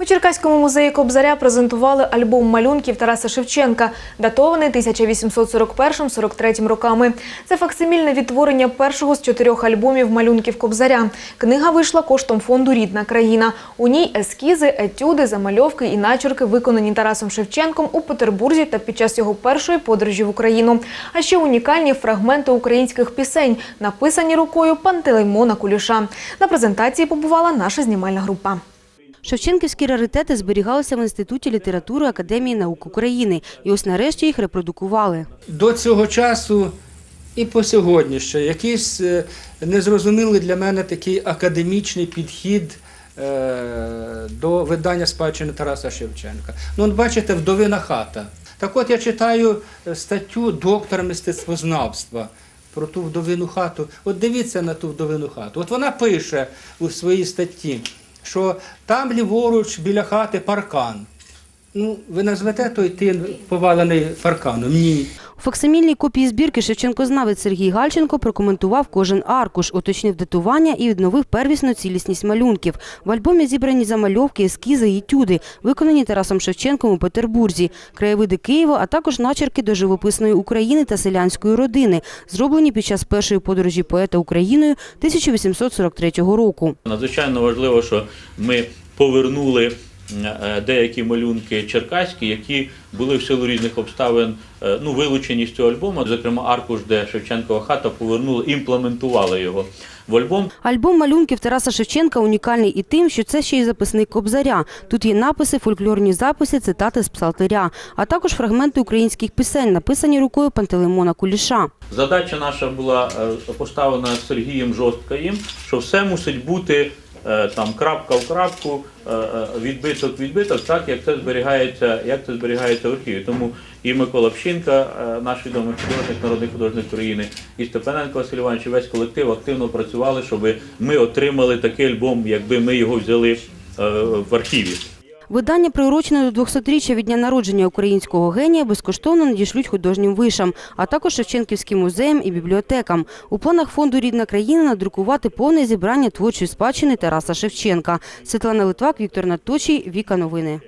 У Черкаському музеї Кобзаря презентували альбом малюнків Тараса Шевченка, датований 1841-43 роками. Це факсимільне відтворення першого з чотирьох альбомів малюнків Кобзаря. Книга вийшла коштом фонду Рідна країна. У ній ескізи, етюди, замальовки і начерки, виконані Тарасом Шевченком у Петербурзі та під час його першої подорожі в Україну. А ще унікальні фрагменти українських пісень, написані рукою Пантелеймона Куліша. На презентації побувала наша знімальна група. Шевченківські раритети зберігалися в Інституті літератури Академії наук України. І ось нарешті їх репродукували. до цього часу і по сьогодні ще якийсь е, незрозумілий для мене такий академічний підхід е, до видання спадщини Тараса Шевченка. Ну, от бачите, вдовина хата. Так от я читаю е, статтю доктора мистецтвознавства про ту вдовину хату. От дивіться на ту вдовину хату. От вона пише у своїй статті, що там ліворуч біля хати паркан. Ну, ви назвете той тин повалений парканом? Ні. У факсимільній копії збірки Шевченкознавець Сергій Гальченко прокоментував кожен аркуш, уточнив датування і відновив первісну цілісність малюнків. В альбомі зібрані замальовки, ескізи і етюди, виконані Тарасом Шевченком у Петербурзі, краєвиди Києва, а також начерки до живописної України та селянської родини, зроблені під час першої подорожі поета Україною 1843 року. Надзвичайно важливо, що ми повернули деякі малюнки черкаські, які були в силу різних обставин е, ну, вилучені з цього альбому. Зокрема, аркуш, де Шевченкова хата повернули, імплементували його в альбом. Альбом малюнків Тараса Шевченка унікальний і тим, що це ще й записник Кобзаря. Тут є написи, фольклорні записи, цитати з псалтиря, а також фрагменти українських пісень, написані рукою Пантелеймона Куліша. Задача наша була е, поставлена Сергієм Жорсткаєм, що все мусить бути е, там крапка в крапку, е, е, відбиток відбиток, так як це зберігається, як це зберігається в архіві. Тому і Микола Пщинка, е, наш відомий художник, народний художник України, і Степаненко Василь Іванович, і весь колектив активно працювали, щоб ми отримали такий альбом, якби ми його взяли е, в архіві. Видання, приурочене до 200-річчя від дня народження українського генія, безкоштовно надішлють художнім вишам, а також Шевченківським музеям і бібліотекам. У планах фонду Рідна країна надрукувати повне зібрання творчої спадщини Тараса Шевченка. Світлана Литвак, Віктор Наточій, Віка Новини.